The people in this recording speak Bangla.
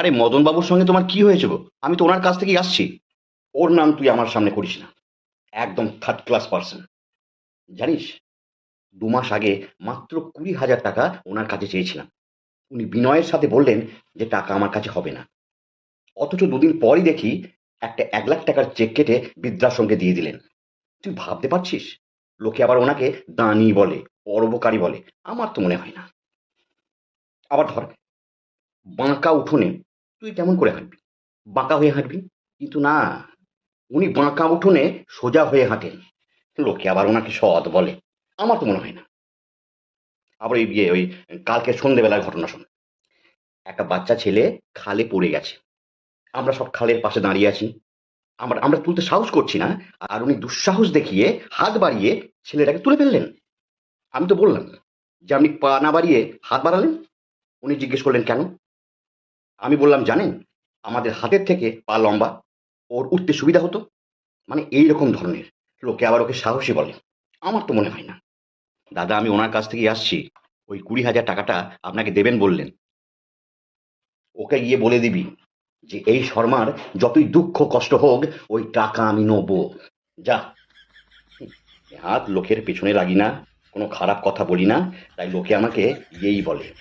আরে মদন বাবুর সঙ্গে তোমার কি হয়েছে গো? আমি তো ওনার কাছ থেকেই আসছি। ওর নাম তুই আমার সামনে করিস না। একদম থার্ড ক্লাস পার্সন জানিস, দু মাস আগে মাত্র কুড়ি হাজার টাকা ওনার কাছে চেয়েছিলাম। উনি বিনয়ের সাথে বললেন যে টাকা আমার কাছে হবে না। অথচ দুদিন পরই দেখি একটা এক লাখ টাকার চেক কেটে বৃদ্ধাশ্রমকে দিয়ে দিলেন। তুই ভাবতে পারছিস? লোকে আবার ওনাকে দানি বলে, পরোপকারী বলে। আমার তো মনে হয় না। আবার ধর, বাঁকা উঠোনে তুই কেমন করে হাঁটবি? বাঁকা হয়ে হাঁটবি? কিন্তু না, উনি বাঁকা উঠোনে সোজা হয়ে হাঁটেন। লোকে আবার ওনাকে সৎ বলে। আমার তো মনে হয় না। আবার ওই বিয়ে, ওই কালকে সন্ধেবেলার ঘটনা শোন। একটা বাচ্চা ছেলে খালে পড়ে গেছে। আমরা সব খালের পাশে দাঁড়িয়ে আছি। আমরা আমরা তুলতে সাহস করছি না। আর উনি দুঃসাহস দেখিয়ে হাত বাড়িয়ে ছেলেটাকে তুলে ফেললেন। আমি তো বললাম যে, আপনি পা না বাড়িয়ে হাত বাড়ালেন? উনি জিজ্ঞেস করলেন, কেন? আমি বললাম, জানেন, আমাদের হাতের থেকে পা লম্বা, ওর উঠতে সুবিধা হতো? মানে এই রকম ধরনের। লোকে আবার ওকে সাহসী বলে। আমার তো মনে হয় না। দাদা, আমি ওনার কাছ থেকে আসছি। ওই কুড়ি হাজার টাকাটা আপনাকে দেবেন বললেন। ওকে গিয়ে বলে দিবি যে, এই শর্মার যতই দুঃখ, কষ্ট হোক, ওই টাকা আমি নেব। যা। হাত লোকের পেছনে লাগি না, কোনো খারাপ কথা বলি না, তাই লোকে আমাকে এই বলে।